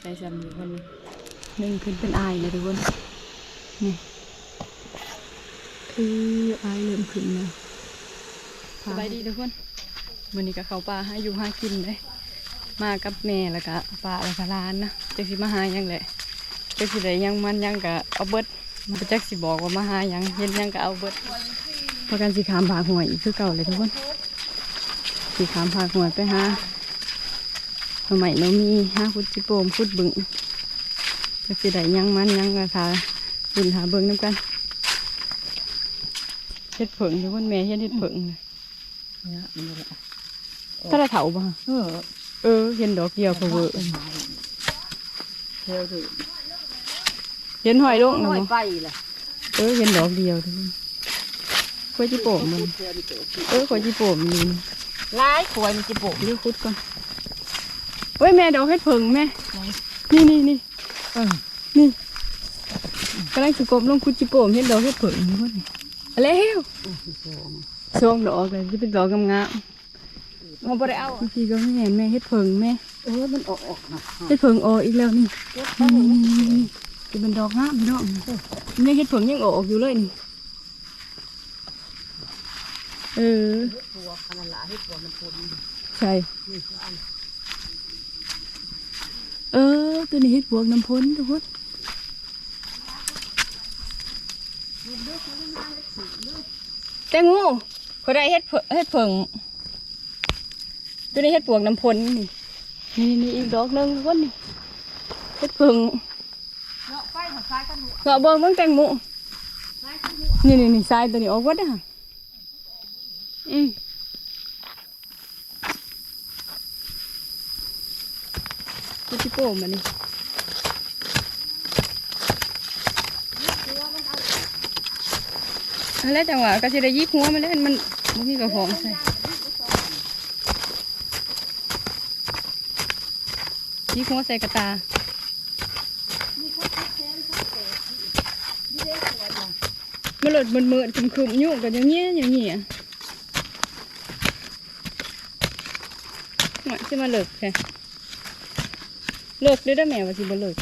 ใส่ซ้ำอยู่คนหนึ่งขึ้นเป็นไอเลยทุกคน นี่ คือไอเริ่มขึ้นแล้วสบายดีทุกคนวันนี้ก็เขาป่าให้อยู่ห้ากินเลย มากับแม่แล้วก็ป้าแล้วก็ร้านนะจะสิมาหาหยังแหละจะสิได้หยังมันหยังก็เอาเบิดมันจักสิบอกว่ามาหาหยังเห็นหยังก็เอาเบิดประกันสิขามผากหวยอีกคือเก่าเลยทุกคนสิขามผากหวยไปหาสมัยเรามีห้าฟุตจิโปมฟุตบึงจะสิได้หยังมันหยังราคาบุญหาเบิ่งน้ำกันเฮ็ดเผิงทุกคนแม่เฮ็ดเฮ็ดเผิงเนี่ยมันเลยถ้าเราเถาบ่เออ เออ เห็นดอกเดียวเพอเวอร์เที่ยวถึงเห็นหอยลงน้นะอยบ่ไปเลยเออ เห็นดอกเดียวทุกคนกล้วยจิโปมมันเที่ยวดิเต๋อเออกล้วยจิโปมมันนี่ร้ายควายมันจะโบกเดี๋ยวคุดก่อนเว้ยแม่ดอกเฮ็ดเผิงแม่ นี่นี่นี่เออนี่กำลังสุกบลงคุดจิโปมเห็นดอกเฮ็ดเผิงทุกคนนี่เอาแล้วช่วงดอกเลยจะเป็นดอกงามๆ เขาบ่ได้เอาพี่ก็ไม่เห็นแม่เฮ็ดเพิงแม่เออมันออกออกนะเฮ็ดเพิงออกอีกแล้วนี่นี่นี่นี่นี่จะเป็นดอกงามพี่น้องแม่เฮ็ดเพิงยังออกอยู่เลยนี่เออตัวขนาดหลายให้ตัวมันทนใช่นี่คืออันเออตัวนี้เฮ็ดบวกน้ำพ้นทุกคนแตงโมเขาได้เฮ็ดเพิงเฮ็ดเพิง ตัวนี้เฮ็ดบวกน้ำพ้นนี่นี่นี่อีกดอกหนึงทุกคนนี่เฮ็ดเพิงเนาะไปหักซ้ายกันหเงาะเบิ่งเบิ่งแตงโมนี่นี่นี่ทรายตัวนี้ออกวัดอะอืมกูจิโป้มานี่อะไรจังหวะก็จะได้ยิบหัวมาเล่นมันมันมีกระของใส่ นี่หัวใส่กระตามันหลดมันเมื่อคุมคุมยุ่งกันอย่างเงี้ยอย่างเงี้ยหมาจะมาเลิกแค่เลิกได้ได้แม่ว่าสิบ่เลิก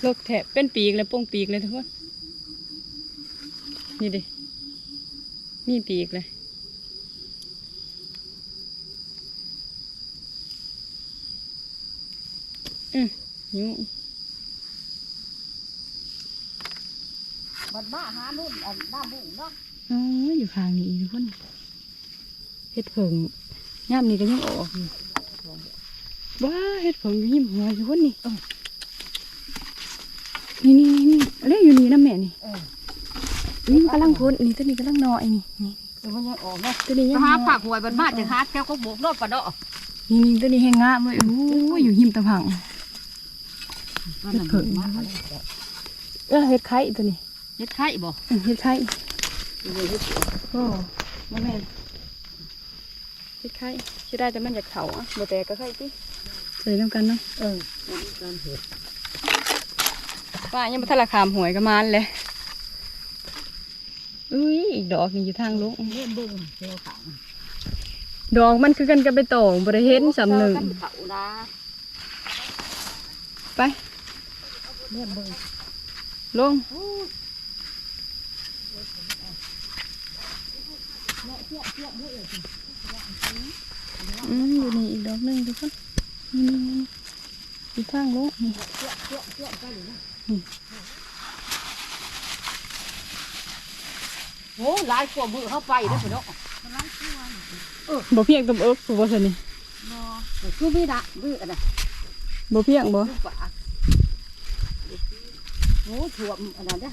เขาพูดผู้บริโภคเลิกแถบเป็นปีกเลยโป้งปีกเลยทุกคน นี่ดิ มีปีกเลย อืมยุ่งบัดบ้าหานุ่นอันหน้าบุ้งเนาะอ๋ออยู่ข้างนี้ทุกคนเฮ็ดเผิงย่ามนี้ก็ยังออกอยู่ว้าเฮ็ดเผิงอยู่ยิ้มหัวทุกคนนี่ นี่นี่นี่นี่อะไรอยู่นี่นะแม่นี่เออนี่มันกำลังพ้นนี่ตัวนี้กำลังน้อยนี่นี่แต่มันยังออกเนาะตัวนี้ยังหาน้อยผักหวยบัดบ้าจะหาแก้วก็โบกเนาะปะเนาะนี่นี่ตัวนี้แห้งงามเลยโอ้ยอยู่หิมตะพังนั่นน่ะมันมาอะไรเออเฮ็ดไข่ตัวนี้เฮ็ดไข่บ่เออเฮ็ดไข่เฮ็ดเฮ็ดโอ้มาแม่นเฮ็ดไข่สิได้แต่มันอยากเถาอะบ่แตกก็ไข่ติใส่น้ำกันเนาะเออการเฮ็ด ป้ายังบ่ทันละขามหวยก็มานเลยอุ้ยอีกดอกนี่อยู่ทางลงเล่นเบิ่งเที่ยวขังดอกมันคือกันกับไปตองบ่ได้เห็นสำหนึ่งเขานะไปเล่นเบิ่งลงอืมอยู่นี่อีกดอกหนึงทุกคนนี่นี่นี่อยู่ทางลงนี่ โอ้หลายกว่ามือเข้าไปเด้อพี่น้องบ่เพียงกับเอิกบ่ซั่นนี่คือมีนะมืออันน่ะบ่เพียงบ่ลูกปลาโอ้ถ่วมอันนั้นเด้อ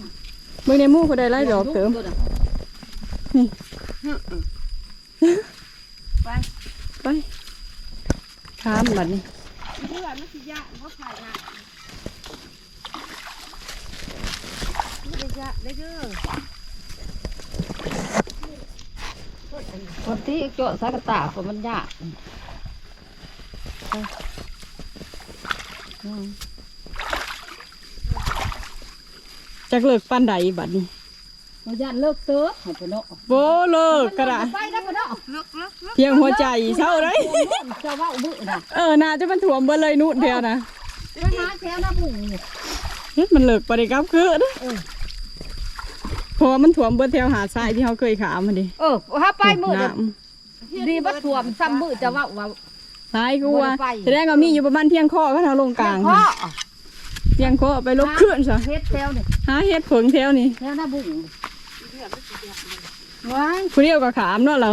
เบิ่งในหมู่เขาได้หลายดอกเติมนี่ไปไปข้ามบัดนี้เพื่อนมันสิยะเขาขายงา นไม่ได้ยะได้เด้อปกติโจทย์สากตาเพราะมันยากจักเลิกปั้นใดบัดนี้มันยันเลิกเตื้อให้ไปนะโบเลิกกระดาไปได้ไปเนาะเลิกเลิกเพียงหัวใจเศร้าเลยจะว่าอุ้ยนะเออนาจะมันถ่วมเบดเลยนู่นเดียวนะไปหาแถวหน้าบุ้งนี่เฮ็ดมันเลิกไปได้ครับคือ ราะว่ามันถ่วมเบิดแถวหาดทรายที่เขาเคยขามมันดิเออถ้าไปมือน้ดีบัดถ่วมซ้ำมือจะว่าว่าำทรายกูว่าบ่ได้ไป แสดงว่ามีอยู่ประมาณเที่ยงข้อก็เท่าลงกลางพ่อเที่ยงข้อไปลบขึ้นซะเฮ็ดแถวนี่หาเฮ็ดผงแถวนี่แถวหน้าบุ้งว้ายผู้เดียวก็ขามเนาะเรา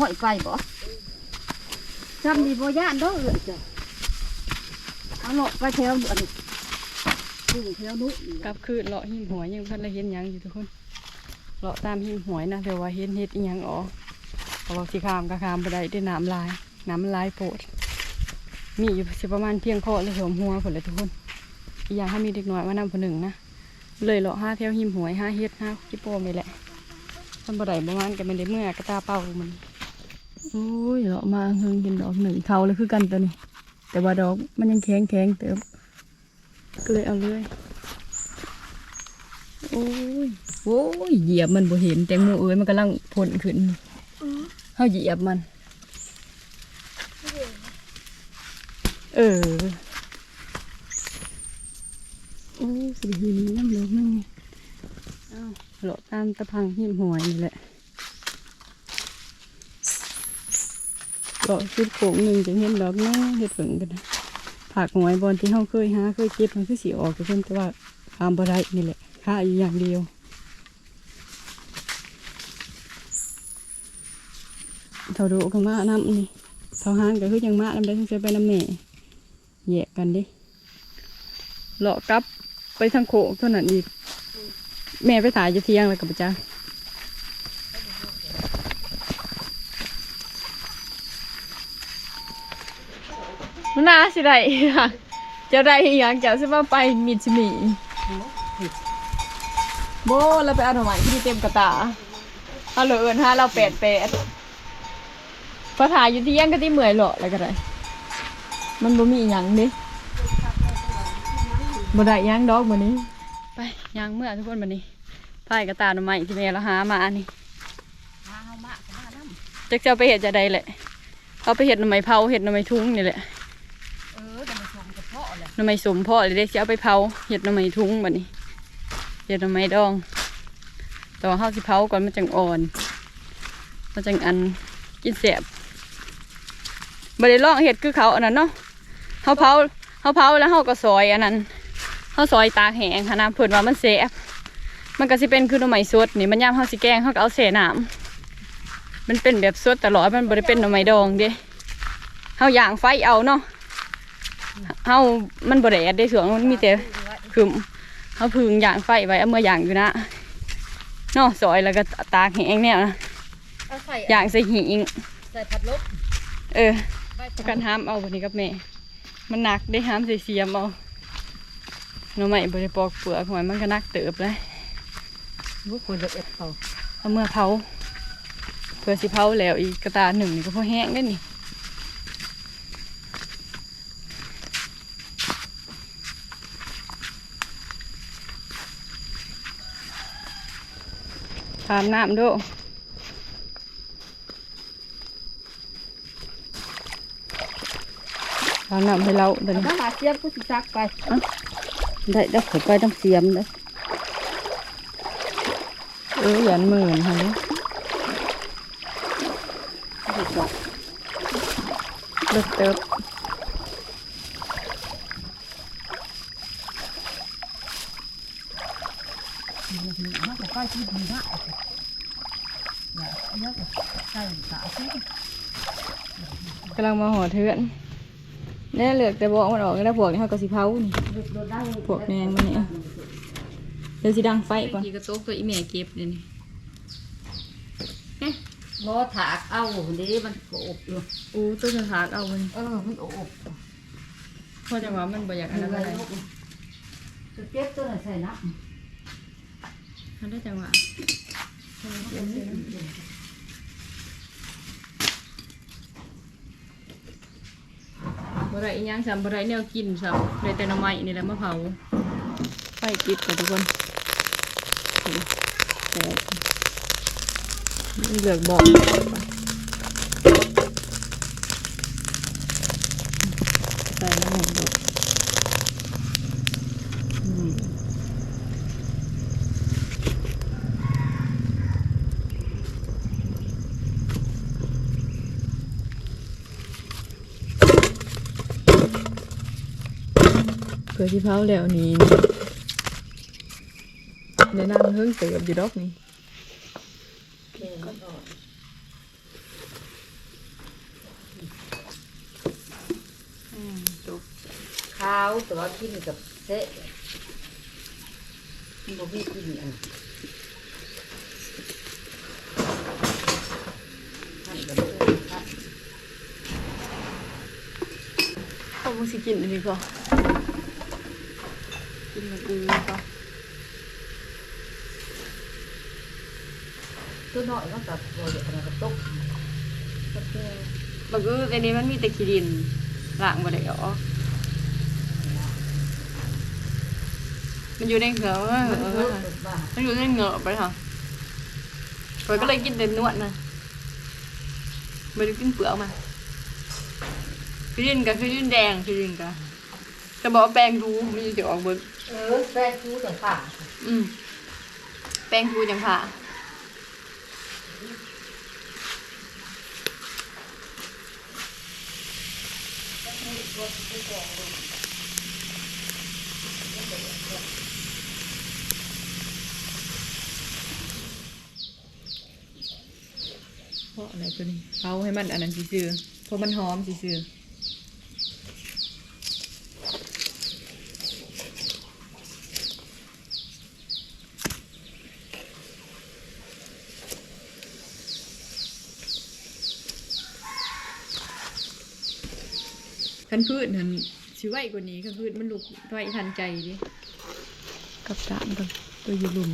ห้อยไปบ่จำดีบ่ย่านเด้อเอื้อจ้ะเอาหลอกไปแถวอัน นี้บุ้งแถวนู้นนี่กลับคืนเลาะหิมหวยยังพันละเห็นหยังอยู่ทุกคนเลาะตามหิมหวยนะแต่ว่าเห็นเฮ็ดอีหยังอ๋อเพราะว่าสิขามก็ขามบ่ได้ด้วยน้ำลาย น้ำลายโพดมีอยู่สิประมาณเพียงคอเลยหัวหัวผลเลยทุกคน อีกอย่างถ้ามีเด็กน้อยมานำคนหนึ่งนะ เลยเลาะห้าเที่ยวหิมหวยห้าเฮ็ดห้าจิโปมนี่แหละมันบ่ได้ประมาณกันเป็นได้เมื่อกระตาเป่ามันโอ้ยเลาะมาเฮิงกินดอกหนึ่งเขาเลยคือกันตัวนี้ แต่ว่าดอกมันยังแข็งแข็งเติม ก็เลยเอาเลยโอ้ยโอ้ยเหยียบมันบ่เห็นแตงโมเอ้ยมันกำลังพ่นขึ้นเขาเหยียบมัน เออโอ้สิหิมน้ำเหลืองนั่งไงอ้าวเลาะตามตะพังหิมหวยนี่แหละเลาะจุดโขงหนึ่งจะเห็นดอกนึงเห็ดฝึงกันนะ ผักหวยบอลที่เขาเคยหาเคยเก็บมันคือสีออกทุกคนแต่ว่าทำบ่ได้นี่แหละค่าอยู่อย่างเดียวเท่าดูกันมาน้ำนี่เท่าห้างก็คือยังมาน้ำได้ทั้งเสียไปน้ำแม่แยกกันดิเลาะกลับไปทางโขงเท่านั้นอีก แม่ไปถ่ายจะเที่ยงแล้วกับจ้า มันน่าสิได้ค่ะจะได้อหย่างจะสิว่าไปมิดชิมีโบเราไปเอาหน่อไม้ที่เต็มกระตาเอาเหลือเอินห้าเราแปดแปดพอถ่ายอยู่ที่ยังก็ที่เมื่อยเหรออะไรก็ได้ มันบ่มีอหย่างเดิบ่ได้หย่างดอกมื้อนี้ ไปหย่างเมื่อทุกคนมื้อนี้พายกระตาหน่อไม้ที่แม่เราหามาอันนี้หาเอามากมาน้ำจักจะเอาไปเฮ็ดจะใดแหละเอาไปเฮ็ดหน่อไม้เผาเฮ็ดหน่อไม้ทุงนี่แหละ เออจะมาชมกับพ่อเลย หน่อไม้สมพ่อเลยเด้สิเอาไปเผาเฮ็ดหน่อไม้ทุงแบัดนี้เฮ็ดหน่อไม้ดอง ต่ว่าเฮาสิเผาก่อนมันจังอ่อนมันจังอันกินแซ่บบ่ได้ลองเฮ็ดคือเขาอันนั้นเนาะเฮาเผาเฮาเผาแล้วเฮาก็ซอยอันนั้นเฮาซอยตาแห้งค่ะนะเพิ่นว่ามันแซ่บมันก็สิเป็นคือหน่อไม้สดนี่มันยามเฮาสิแกงเฮาก็เอาแช่น้ำมันเป็นแบบสดตลอดมันบ่ได้เป็นหน่อไม้ดองเด้เฮาย่างไฟเอาเนาะ เฮามันบ่ได้แอดได้สวงมันมีแต่คืมเฮาพึ่งย่างไฟไว้เอามื่อย่างอยู่นะเนาะซอยแล้วก็ตากแห้งแนวนะเอาใส่ย่างใส่หิงใส่ผัดลบเออใบประกันห้ามเอาบัดนี้กับแม่ มันหนักได้ห้ามใส่เสียมเอาหน่อไม้บ่ได้ปอกเปลือกหอยมันก็หนักเติบเลยบุกคนละเอ็ดเขาเอาเมื่อเผาเพื่อสิเผาแล้วอีกกระตาหนึ่งนี่ก็พอแห้งได้นี่ ทานน้ำด้วยทานน้ำให้เราเดี๋ยวนี้ถ้าหาเสียมก็สิซักไปได้ได้ขอไปต้องเสียมเลยเออหยันมือนะฮะเนี่ยเลิกเติบมันก็ใกล้ที่ดีมากเนี่ยอันนี้ก็ใกล้สาธิต กำลังมาห่อเทือนแน่เหลือกแต่บอกมันออกแล้วพวกนี้เขาก็สิเผานี่โดนได้พวกแมงมันนี่เดี๋ยวสิดังไฟก่อนกีกระโตกตัวอีเมเก็บเดี๋ยวนี้บบ่ถากเอาเดี๋ยวมันก็อบอยู่อู้ตัวจะถากเอามันเออมันอบเพราะจังหวะมันบ่อยากอันนั้นอะไรจะเก็บตัวไหนใส่น้มันได้จังหวะ บ่ได้อีหยังซ้ำบ่ได้แนวกินซ้ำเลยแต่หน้ำไม้นี่แหละมาเผาไฟติดกับทุกคนโอ้โหเหลือกบอกใส่น้ำหอมด้วยอืม เกิดที่เผาแล้วนี่ในนั่งเฮิ่งเติบอยู่ดอกนี่ำเค็มก็ออกข้าวตัวกินกับเสะมันบ่มีกินอันท่านก็บ่ได้ท่านเอามึงสิกินอันนี้ก่อน กินมันอือก่อนตัวน้อยมันกับบ่ได้อันนั้นก็ตกก็แก่บักอืออันนี้มันมีแต่ขี้ดินล้างบ่ได้หรอมันอยู่ในเหงือกเออมันเอเลิอกเป็นบ้ามันอยู่ในเหงือกไปค่ะเปิดก็เลยกินแต่นวดนะไม่ได้กินเปลือกมาขี้ดินกับขี้ดินแดงขี้ดินกับจะบอกว่าแปลงดูมันจะออกเบิก เออแป้งชูแต่ฝ่าอืมแป้งทูจังค่ะเพราะอะไรตัวนี้เขาให้มันอันนั้นซื่อเพราะมันหอมซื่อ คันพืชนั้นสิไหวกว่านี้คันพืชมันลุกไวทันใจดิกับสามกับตัวอยู่หลุม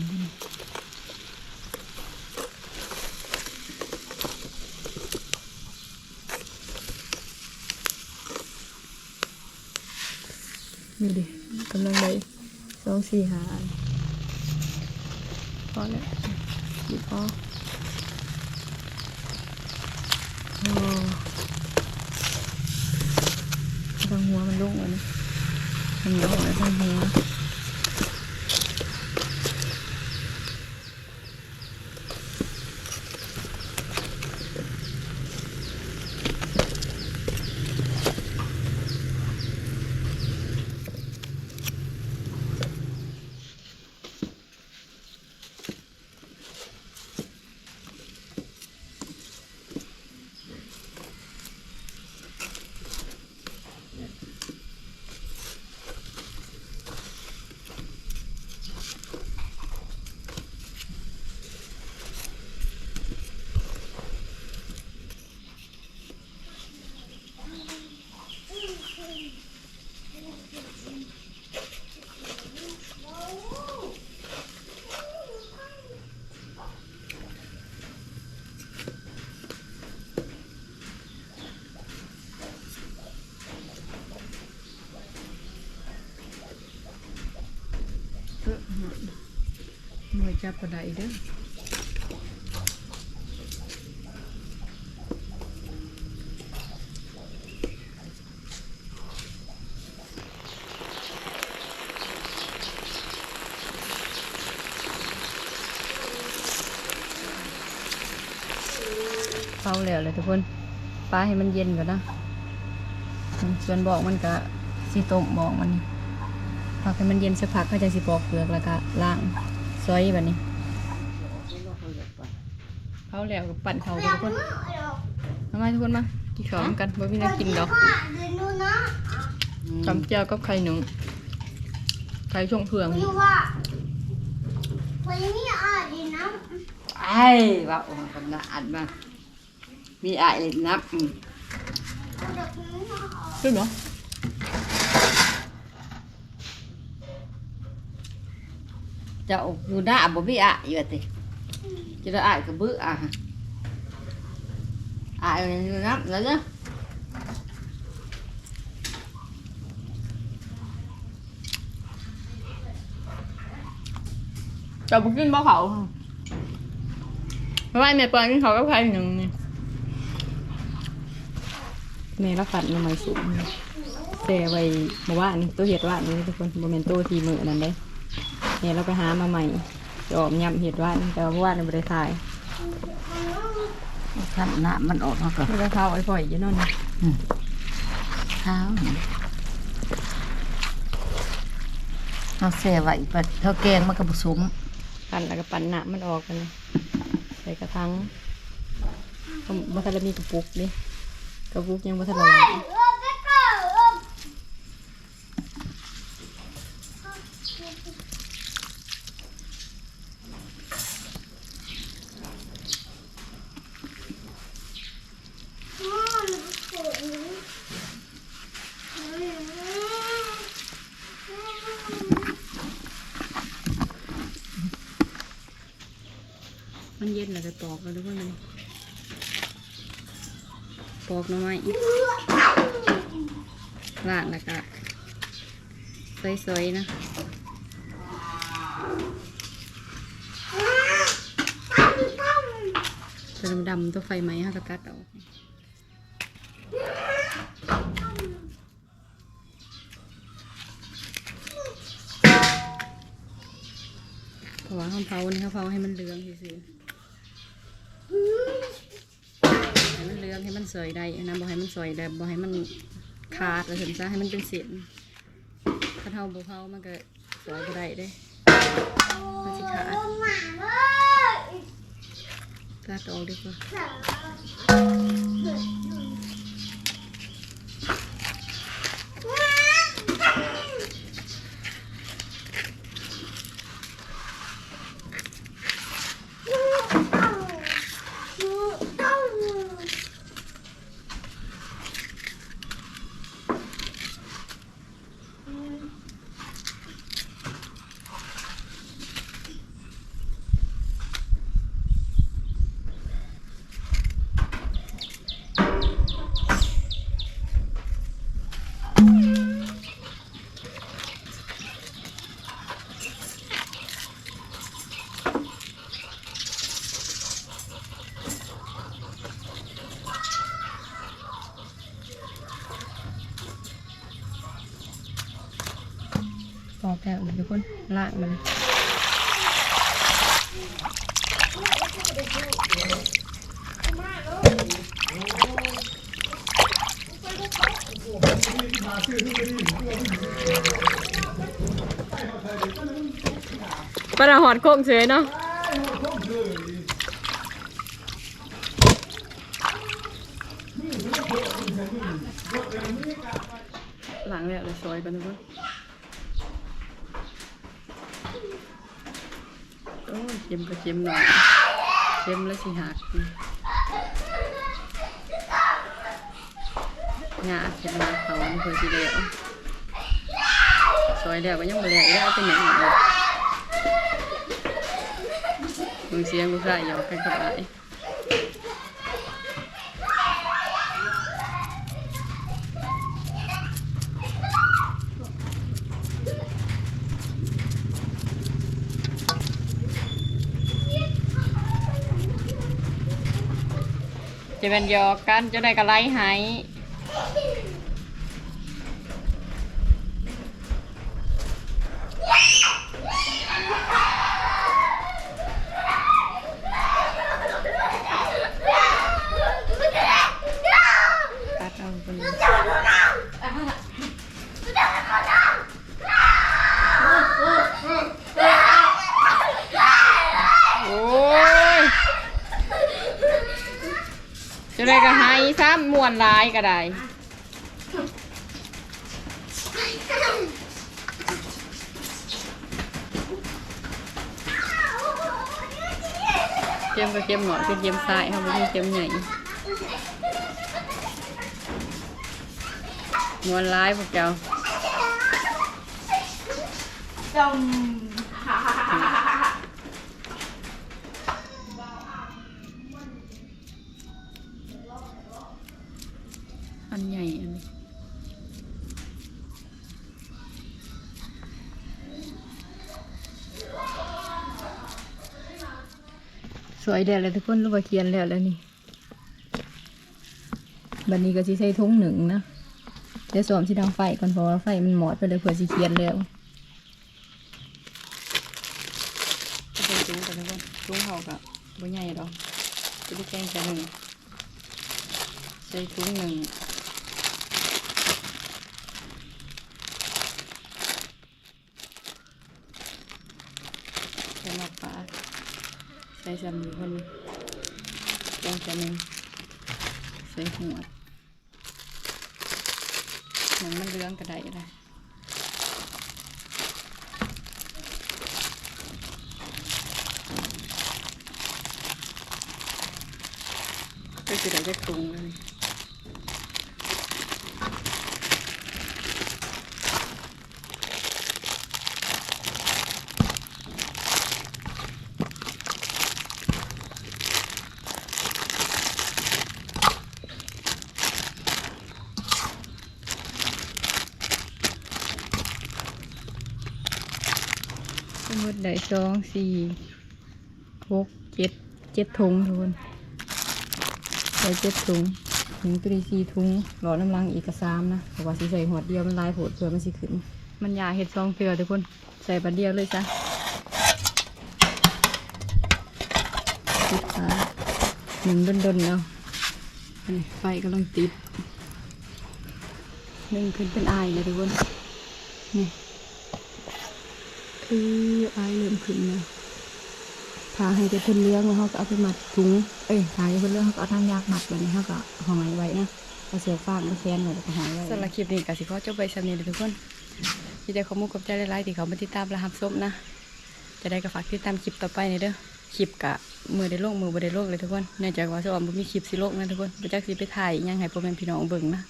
นี่ดิกำลังเลยสองสี่หาพอแล้วหยิบพออ้ทาง หัวมันลุกมันี่ทางหัวออกแล้วทางหัว หน่วยจับกระไดเด้อเฝ้าแล้วเลยทุกคนปลาให้มันเย็นก่อนนะส่วนบอกมันก็สีต้มบอกมันนี่พักให้มันเย็นสักพักก็จะสิปอกเปลือกแล้วก็ล้าง อยแบบนี้เผาแล้วก็ปั่นเขาไปทุกคนมามาทุกคนมากินข้าวกันบ่มีน้ำกินดอกตำเจียวกับไข่หนุ่งไข่ช่วงเผืองไอ้ว่าโอ้คนละอันมามีอายเลยนับอืมขึ้นเหรอ จ้าอยู่หน้าบ่มีอายอยู่ติจะได้อายก็บื้ออะอายอยู่นับแล้วเนาะจะบุกินบ่เขาไม่ไหวแม่ปอนกินเขาก็ใครหนึ่งนี่แม่ละฝันมาใหม่สูงเสียไว้เมื่อวานตัวเห็ดว่านี่ทุกคนโมเมนตัวทีมือนั่นเด้ เนี่ยเราไปหามาใหม่จะออกยำเห็ดว่านแต่ว่าเมื่อวานในบริษัทท่านน้ำมันออกมาก่อนไม่ได้เข้าไอ้พ่อยอยู่นั่นนะเท้าเอาเสียไว้ปัดเท่าแกงมันก็ผสมปั่นแล้วก็ปั่นหนามันออกกันเลยใส่กระทังบัตรมีกระปุกดิกระปุกยังบัตรละล ยมันเย็นแล้วจะปอกแล้วทุกคนเลยปอกหน่อไม้ล้างแล้วก็ซอยๆนะตัวดำๆตัวไฟไหมฮะก็ตัดออกเพราะว่าเขาเผานี่เขาเผาให้มันเหลืองซื่อ เหลืองให้มันสวยได้นะบ่ให้มันสวยได้บ่ให้มันขาดแล้วถึงจะให้มันเป็นเส้นถ้าเท่าบ่เผามันก็สวยบ่ได้เด้มันสิขาดตัดออกดีกว่าากมันปลาหอดโค้งเฉยเนาะหลังแล้วเลยซอยกันทุกคน โอ้ยเค็มก็เค็มหน่อยเค็มแล้วสิหักงาเค็มมาเขาไม่เคยสิเดียวซอยเดียวก็ยังไม่แล้วได้เป็นอย่างไรมึงเสียงกูใส่หยอกกันกับไอ้ จะเป็นยอกกันจะได้กระไรหาย ก็ได้เค็มก็เค็มหน่อยคือเค็มสายเขาไม่ใช่เค็มใหญ่มวนร้ายพวกเจ้าจม อันใหญ่อันนี้สวยเด็ดเลยทุกคนรูปเขียนแล้วแล้วนี่บันนี้ก็สิใช้ทุ่งหนึ่งนะเดี๋ยวสวมที่ทางไฟก่อนเพราะว่าไฟมันหมอดไปเลยเผื่อสิเขียนแล้วก็เป็นจุ้งกันทุกคนจุ้งเขากับบ่ใหญ่ดอกจะได้แกงจะหนึ่งใส่ถุงหนึ่งใส่หมอกปลาใส่สามีคนแกงจะหนึ่งใส่หัวหนังมันเรื่องกระไดเลยก็จะได้จะตรุงเลย สองสี่หกเจ็ดเจ็ดถุงทุกคนได้เจ็ดถุงถุงตรีสี่ถุงหลอดน้ำลังอีกกระซามนะเพราะว่าสิใส่หัวเดียวมันลายโผดเพื่อมันสิขึ้น มันยาเห็ดซองเกลือทุกคนใส่บัดเดียวเลยจ้ะติดฟ้าหนึ่งดนๆเนาะไฟกำลังติดหนึ่งขึ้นเป็นไอเลยทุกคนนี่ คืออายเริ่มขึ้นแล้วพาให้แต่เพิ่นเลี้ยงแล้วเขาก็เอาไปมัดถุง เอ้ยพาให้เพิ่นเลี้ยงเขาก็เอาทางยากมัดไว้นี่เขาก็ห่อยไว้นะเอาเสียฟางมาแคนไว้แล้วก็ห่อไว้สำหรับคลิปนี้ก็สิขอจบไปสำนี้เลยทุกคนที่ได้ข้อมูลกับใจหลายๆที่เขามาติดตามและรับชมนะ จะได้ก็ฝากติดตามคลิปต่อไปในเด้อคลิปกะมือได้โลกมือบ่ได้โลกเลยทุกคนเนื่องจากว่าสวมบ่มีคลิปสิโลกนะทุกคนบ่จักสิไปถ่ายยังให้พ่อแม่พี่น้องเบิ่งนะ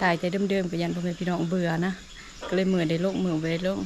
ถ่ายแต่เดิมๆก็ยันพ่อแม่พี่น้องเบื่อนะก็เลยมือได้โลกมือบ่ได้โลก